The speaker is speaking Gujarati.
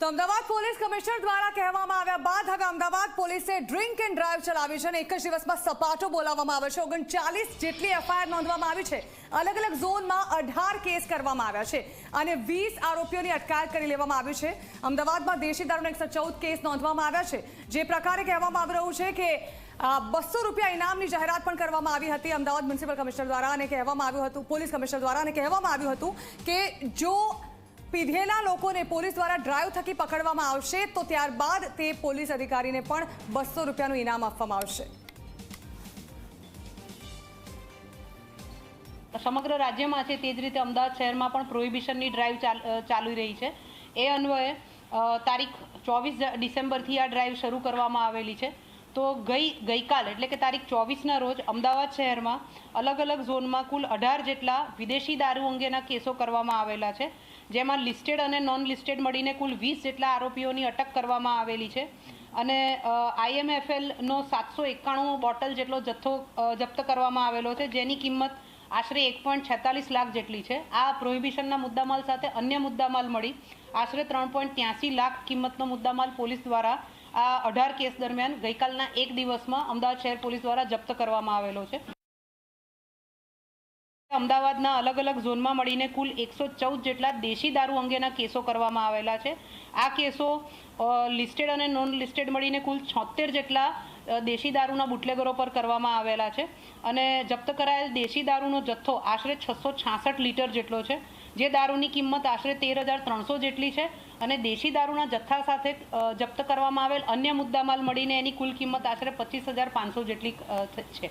તો અમદાવાદ પોલીસ કમિશનર દ્વારા કહેવામાં આવ્યા બાદ હવે અમદાવાદ પોલીસે ડ્રિંક એન્ડ ડ્રાઈવ ચલાવી છે અને એક જ દિવસમાં સપાટો બોલાવવામાં આવે છે. ઓગણચાલીસ જેટલી એફઆઈઆર નોંધવામાં આવી છે. અલગ અલગ ઝોનમાં અઢાર કેસ કરવામાં આવ્યા છે અને વીસ આરોપીઓની અટકાયત કરી લેવામાં આવી છે. અમદાવાદમાં દેશી દારૂના એકસો કેસ નોંધવામાં આવ્યા છે. જે પ્રકારે કહેવામાં આવી રહ્યું છે કે બસો રૂપિયા ઇનામની જાહેરાત પણ કરવામાં આવી હતી અમદાવાદ મ્યુનિસિપલ કમિશનર દ્વારા અને કહેવામાં આવ્યું હતું, પોલીસ કમિશનર દ્વારા અને કહેવામાં આવ્યું હતું કે જો પીધેલા લોકોને પોલીસ દ્વારા ડ્રાઈવ થકી પકડવામાં આવશે, તો ત્યારબાદ તે પોલીસ અધિકારીને પણ બસો રૂપિયાનું ઇનામ આપવામાં આવશે. સમગ્ર રાજ્યમાં છે તે જ રીતે અમદાવાદ શહેરમાં પણ પ્રોહિબિશનની ડ્રાઈવ ચાલ- રહી છે. એ અન્વયે તારીખ ચોવીસ ડિસેમ્બરથી આ ડ્રાઈવ શરૂ કરવામાં આવેલી છે. તો ગઈ, ગઈકાલ, એટલે કે તારીખ ચોવીસના રોજ અમદાવાદ શહેરમાં અલગ અલગ ઝોનમાં કુલ અઢાર જેટલા વિદેશી દારૂ અંગેના કેસો કરવામાં આવેલા છે, જેમાં લિસ્ટેડ અને નોન લિસ્ટેડ મળીને કુલ વીસ જેટલા આરોપીઓની અટક કરવામાં આવેલી છે. અને આઈએમએફએલનો સાતસો એકાણું બોટલ જેટલો જથ્થો જપ્ત કરવામાં આવેલો છે, જેની કિંમત આશરે એક પોઈન્ટ છેતાલીસ લાખ જેટલી છે. આ પ્રોહિબિશનના મુદ્દામાલ સાથે અન્ય મુદ્દામાલ મળી. આશરે ત્રણ પોઈન્ટ ત્યાંસી લાખ કિંમતનો મુદ્દામાલ પોલીસ દ્વારા આ અઢાર કેસ દરમિયાન ગઈકાલના એક દિવસમાં અમદાવાદ શહેર પોલીસ દ્વારા જપ્ત કરવામાં આવેલો છે. અમદાવાદના અલગ અલગ ઝોનમાં મળીને કુલ એકસો ચૌદ જેટલા દેશી દારૂ અંગેના કેસો કરવામાં આવેલા છે. આ કેસો લિસ્ટેડ અને નોન લિસ્ટેડ મળીને કુલ છોતેર જેટલા દેશી દારૂના બુટલેગરો પર કરવામાં આવેલા છે. અને જપ્ત કરાયેલ દેશી દારૂનો જથ્થો આશરે છસો છાસઠ લીટર જેટલો છે. જે દારૂની કિંમત આશરે તેર હજાર ત્રણસો જેટલી છે અને દેશી દારૂના જથ્થા સાથે જપ્ત કરવામાં આવેલ અન્ય મુદ્દામાલ મળીને એની કુલ કિંમત આશરે પચીસ હજાર પાંચસો જેટલી છે.